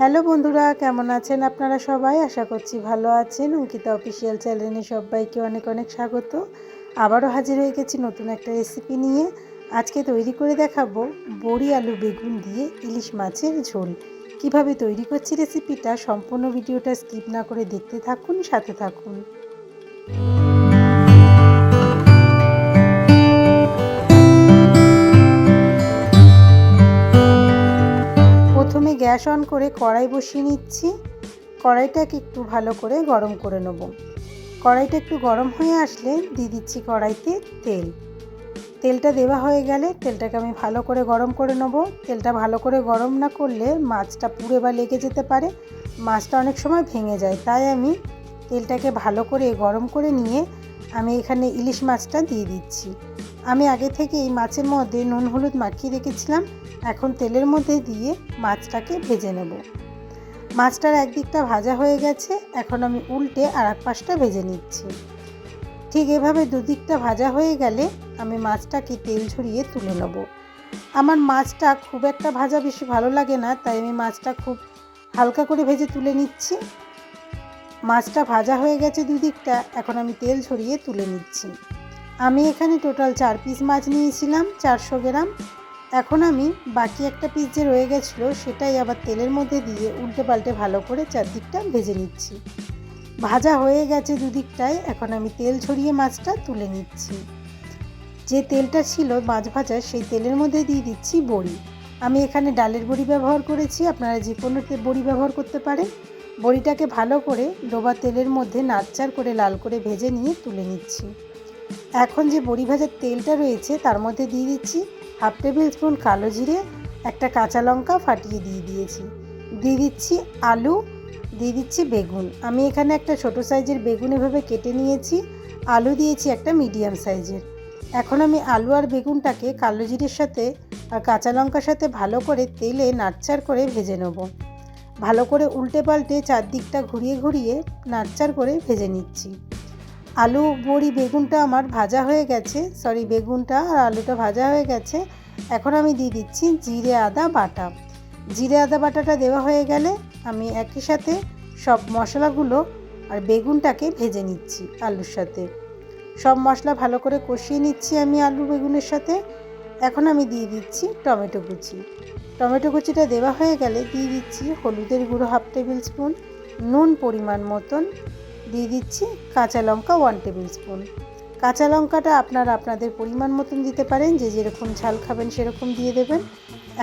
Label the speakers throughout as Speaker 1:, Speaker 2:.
Speaker 1: Hello বন্ধুরা, কেমন আছেন আপনারা সবাই? আশা করছি ভালো আছেন। অঙ্কিতা অফিসিয়াল চ্যানেলে সবাইকে অনেক অনেক স্বাগত। আবারও হাজির হয়ে গেছি নতুন একটা রেসিপি নিয়ে। আজকে তৈরি করে দেখাবো বড়ি আলু বেগুন দিয়ে ইলিশ মাছের ঝোল। কীভাবে তৈরি করছি রেসিপিটা সম্পূর্ণ ভিডিওটা স্কিপ না করে দেখতে থাকুন, সাথে থাকুন। গ্যাস অন করে কড়াই বসিয়ে নিচ্ছি। কড়াইটাকে একটু ভালো করে গরম করে নেব। কড়াইটা একটু গরম হয়ে আসলে দিয়ে দিচ্ছি কড়াইতে তেল। তেলটা দেওয়া হয়ে গেলে তেলটাকে আমি ভালো করে গরম করে নেব। তেলটা ভালো করে গরম না করলে মাছটা পুড়ে বা লেগে যেতে পারে। মাছটা অনেক সময় ভেঙে যায়। তাই আমি তেলটাকে ভালো করে গরম করে নিয়ে আমি এখানে ইলিশ মাছটা দিয়ে দিচ্ছি। আমি আগে থেকে এই মাছের মধ্যে নুন, হলুদ মাখিয়ে রেখেছিলাম। এখন তেলের মধ্যে দিয়ে মাছটাকে ভেজে নেব। মাছটার একদিকটা ভাজা হয়ে গেছে, এখন আমি উল্টে আর এক পাশটা ভেজে নিচ্ছি। ঠিক এভাবে দুদিকটা ভাজা হয়ে গেলে আমি মাছটাকে তেল ঝরিয়ে তুলে নেব। আমার মাছটা খুব একটা ভাজা বেশি ভালো লাগে না, তাই আমি মাছটা খুব হালকা করে ভেজে তুলে নিচ্ছি। মাছটা ভাজা হয়ে গেছে দুদিকটা, এখন আমি তেল ঝরিয়ে তুলে নিচ্ছি। আমি এখানে টোটাল চার পিস মাছ নিয়েছিলাম, চারশো গ্রাম। এখন আমি বাকি একটা পিস যে রয়ে গেছিল সেটাই আবার তেলের মধ্যে দিয়ে উল্টে পাল্টে ভালো করে চারদিকটা ভেজে নিচ্ছি। ভাজা হয়ে গেছে দুদিকটায়, এখন আমি তেল ছড়িয়ে মাছটা তুলে নিচ্ছি। যে তেলটা ছিল মাছ ভাজা, সেই তেলের মধ্যে দিয়ে দিচ্ছি বড়ি। আমি এখানে ডালের বড়ি ব্যবহার করেছি, আপনারা যে কোনো বড়ি ব্যবহার করতে পারেন। বড়িটাকে ভালো করে ডোবা তেলের মধ্যে নাড়চার করে লাল করে ভেজে নিয়ে তুলে নিচ্ছি। এখন যে বড়ি ভাজার তেলটা রয়েছে, তার মধ্যে দিয়ে দিচ্ছি হাফ টেবিল স্পুন কালো জিরে, একটা কাঁচা লঙ্কা ফাটিয়ে দিয়ে দিয়েছি। দিয়ে দিচ্ছি আলু, দিয়ে দিচ্ছি বেগুন। আমি এখানে একটা ছোট সাইজের বেগুন এভাবে কেটে নিয়েছি। আলু দিয়েছি একটা মিডিয়াম সাইজের। এখন আমি আলু আর বেগুনটাকে কালো জিরের সাথে আর কাঁচা লঙ্কার সাথে ভালো করে তেলে নাড়চার করে ভেজে নেব। ভালো করে উল্টে পাল্টে চারদিকটা ঘুরিয়ে ঘুরিয়ে নাড়চার করে ভেজে নিচ্ছি। আলু বড়ি বেগুনটা আমার ভাজা হয়ে গেছে। সরি বেগুনটা আর আলুটা ভাজা হয়ে গেছে। এখন আমি দিয়ে দিচ্ছি জিরে, আদা, বাটা। জিরে, আদা, বাটাটা দেওয়া হয়ে গেলে আমি একই সাথে সব মশলাগুলো আর বেগুনটাকে ভেজে নিচ্ছি আলুর সাথে। সব মশলা ভালো করে কষিয়ে নিচ্ছি আমি আলু, বেগুনের সাথে। এখন আমি দিয়ে দিচ্ছি টমেটো কুচি। টমেটো কুচিটা দেওয়া হয়ে গেলে দিয়ে দিচ্ছি হলুদের গুঁড়ো হাফ টেবিল স্পুন, নুন পরিমাণ মতন দিয়ে দিচ্ছি কাঁচা লঙ্কা ওয়ান টেবিল স্পুন কাঁচা লঙ্কাটা আপনারা আপনাদের পরিমাণ মতন দিতে পারেন, যে যেরকম ঝাল খাবেন সেরকম দিয়ে দেবেন।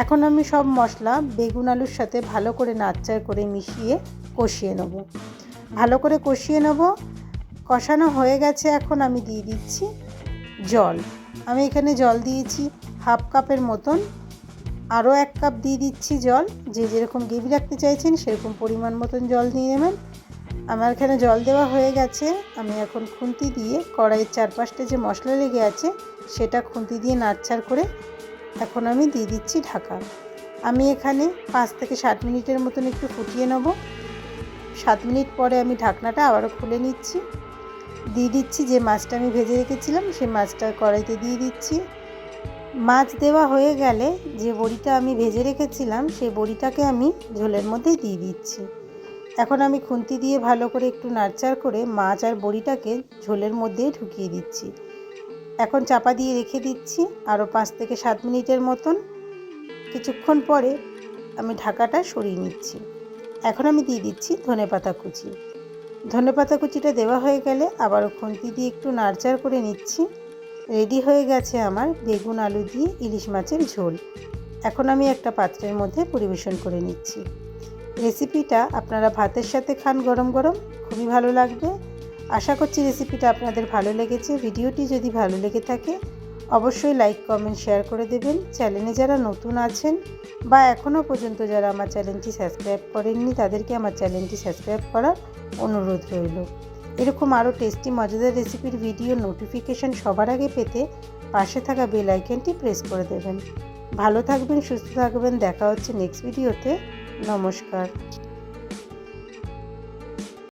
Speaker 1: এখন আমি সব মশলা বেগুন আলুর সাথে ভালো করে নাচার করে মিশিয়ে কষিয়ে নেব। ভালো করে কষিয়ে নেব। কষানো হয়ে গেছে, এখন আমি দিয়ে দিচ্ছি জল। আমি এখানে জল দিয়েছি হাফ কাপের মতন। আরও এক কাপ দিয়ে দিচ্ছি জল। যে যেরকম গ্রেভি রাখতে চাইছেন সেরকম পরিমাণ মতন জল দিয়ে নেবেন আমার এখানে জল দেওয়া হয়ে গেছে। আমি এখন খুন্তি দিয়ে কড়াইয়ের চারপাশটা যে মশলা লেগে আছে, সেটা খুন্তি দিয়ে নাড়ছাড় করে এখন আমি দিয়ে দিচ্ছি ঢাকা। আমি এখানে পাঁচ থেকে সাত মিনিটের মতন একটু ফুটিয়ে নেব। সাত মিনিট পরে আমি ঢাকনাটা আবারও খুলে নিচ্ছি। দিয়ে দিচ্ছি যে মাছটা আমি ভেজে রেখেছিলাম, সেই মাছটা কড়াইতে দিয়ে দিচ্ছি। মাছ দেওয়া হয়ে গেলে যে বড়িটা আমি ভেজে রেখেছিলাম, সেই বড়িটাকে আমি ঝোলের মধ্যে দিয়ে দিচ্ছি। এখন আমি খুন্তি দিয়ে ভালো করে একটু নাড়চাড় করে মাছ আর বড়িটাকে ঝোলের মধ্যে ঢুকিয়ে দিচ্ছি। এখন চাপা দিয়ে রেখে দিচ্ছি আরও পাঁচ থেকে সাত মিনিটের মতন। কিছুক্ষণ পরে আমি ঢাকাটা সরিয়ে নিচ্ছি। এখন আমি দিয়ে দিচ্ছি ধনে পাতা কুচি। ধনে পাতা কুচিটা দেওয়া হয়ে গেলে আবারও খুন্তি দিয়ে একটু নাড়চাড় করে নিচ্ছি। রেডি হয়ে গেছে আমার বেগুন আলু দিয়ে ইলিশ মাছের ঝোল। এখন আমি একটা পাত্রের মধ্যে পরিবেশন করে নিচ্ছি। রেসিপিটা আপনারা ভাতের সাথে খান গরম গরম, খুবই ভালো লাগবে। আশা করছি রেসিপিটা আপনাদের ভালো লেগেছে। ভিডিওটি যদি ভালো লেগে থাকে, অবশ্যই লাইক, কমেন্ট, শেয়ার করে দেবেন। চ্যানেলে যারা নতুন আছেন বা এখনও পর্যন্ত যারা আমার চ্যানেলটি সাবস্ক্রাইব করেননি, তাদেরকে আমার চ্যানেলটি সাবস্ক্রাইব করার অনুরোধ রইল। এরকম আরও টেস্টি, মজাদার রেসিপির ভিডিও নোটিফিকেশান সবার আগে পেতে পাশে থাকা বেল আইকনটি প্রেস করে দেবেন। ভালো থাকবেন, সুস্থ থাকবেন। দেখা হচ্ছে নেক্সট ভিডিওতে। নমস্কার।